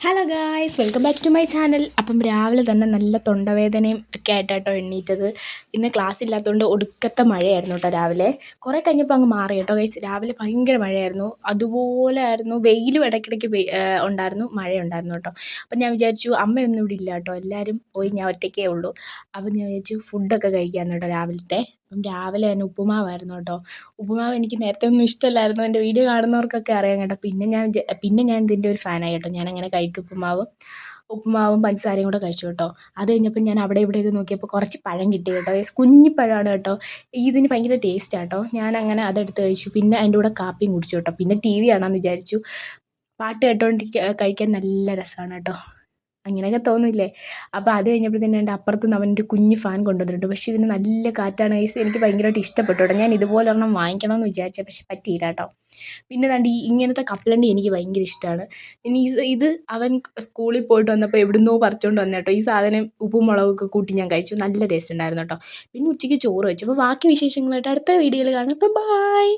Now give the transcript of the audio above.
Hello guys welcome back to my channel അപ്പം രാവിലെ തന്നെ നല്ല തൊണ്ടവേദനയും ഒക്കെ ആയിട്ടാട്ടോ എണ്ണീറ്റത്. ഇന്ന് ക്ലാസ് ഇല്ലാത്തതുകൊണ്ട് ഒടുക്കത്തെ മഴയായിരുന്നു കേട്ടോ രാവിലെ. കുറേ കഴിഞ്ഞപ്പോൾ അങ്ങ് മാറി കേട്ടോ ഗൈസ് രാവിലെ ഭയങ്കര മഴയായിരുന്നു. അതുപോലെ ആയിരുന്നു വെയിലും ഇടയ്ക്കിടയ്ക്ക് ഉണ്ടായിരുന്നു മഴ ഉണ്ടായിരുന്നു കേട്ടോ അപ്പം ഞാൻ വിചാരിച്ചു അമ്മയൊന്നും ഇവിടെ ഇല്ല കേട്ടോ എല്ലാവരും പോയി ഞാൻ ഒറ്റയ്ക്കേ ഉള്ളൂ. അപ്പം ഞാൻ വിചാരിച്ചു ഫുഡൊക്കെ കഴിക്കാമെന്ന് കേട്ടോ രാവിലത്തെ. അപ്പം രാവിലെ തന്നെ ഉപ്പുമാവായിരുന്നു കേട്ടോ. ഉപ്പുമാവ് എനിക്ക് നേരത്തെ ഒന്നും ഇഷ്ടമല്ലായിരുന്നു. എന്റെ വീഡിയോ കാണുന്നവർക്കൊക്കെ അറിയാം കേട്ടോ. പിന്നെ ഞാൻ പിന്നെ ഞാൻ ഇതിന്റെ ഒരു ഫാനായി കേട്ടോ. ഞാൻ അങ്ങനെ കഴിക്കും ഉപ്പുമാവ്. ഉപ്പുമാവും പഞ്ചസാരയും കൂടെ കഴിച്ചു കേട്ടോ. അത് കഴിഞ്ഞപ്പോൾ ഞാൻ അവിടെ ഇവിടെയൊക്കെ നോക്കിയപ്പോൾ കുറച്ച് പഴം കിട്ടി കേട്ടോ. കുഞ്ഞി പഴമാണ് കേട്ടോ. ഇതിന് ഭയങ്കര ടേസ്റ്റ് ആട്ടോ ഞാൻ അങ്ങനെ അതെടുത്ത് കഴിച്ചു. പിന്നെ അതിന്റെ കൂടെ കാപ്പിയും കുടിച്ചു കേട്ടോ. പിന്നെ ടി വി കാണാമെന്ന് വിചാരിച്ചു. പാട്ട് കേട്ടോണ്ടിരിക്കുക കഴിക്കാൻ നല്ല രസമാണ് കേട്ടോ. അങ്ങനെയൊക്കെ തോന്നില്ലേ അപ്പോൾ അത് കഴിഞ്ഞപ്പോഴത്തേനും എന്റെ അപ്പുറത്ത് നിന്ന് അവനൊരു കുഞ്ഞ് ഫാൻ കൊണ്ടുവന്നിട്ടുണ്ട്. പക്ഷേ ഇതിന് നല്ല കാറ്റാണ് ഗൈസ് എനിക്ക് ഭയങ്കരമായിട്ട് ഇഷ്ടപ്പെട്ടു കേട്ടോ. ഞാൻ ഇതുപോലെ ഒരെണ്ണം വാങ്ങിക്കണമെന്ന് വിചാരിച്ചത് പക്ഷേ പറ്റിയില്ല കേട്ടോ. പിന്നെ തണ്ട് ഈ ഇങ്ങനത്തെ കപ്പലണ്ടി എനിക്ക് ഭയങ്കര ഇഷ്ടമാണ് ഇനി ഇത് അവൻ സ്കൂളിൽ പോയിട്ട് വന്നപ്പോൾ എവിടുന്നോ പറിച്ചുകൊണ്ട് വന്നേ കേട്ടോ. ഈ സാധനം ഉപ്പും മുളകൊക്കെ കൂട്ടി ഞാൻ കഴിച്ചു. നല്ല ടേസ്റ്റ് ഉണ്ടായിരുന്നു കേട്ടോ. പിന്നെ ഉച്ചയ്ക്ക് ചോറ് വെച്ചു. അപ്പോൾ ബാക്കി വിശേഷങ്ങളായിട്ട് അടുത്ത വീഡിയോയിൽ കാണാം. അപ്പം ബായ്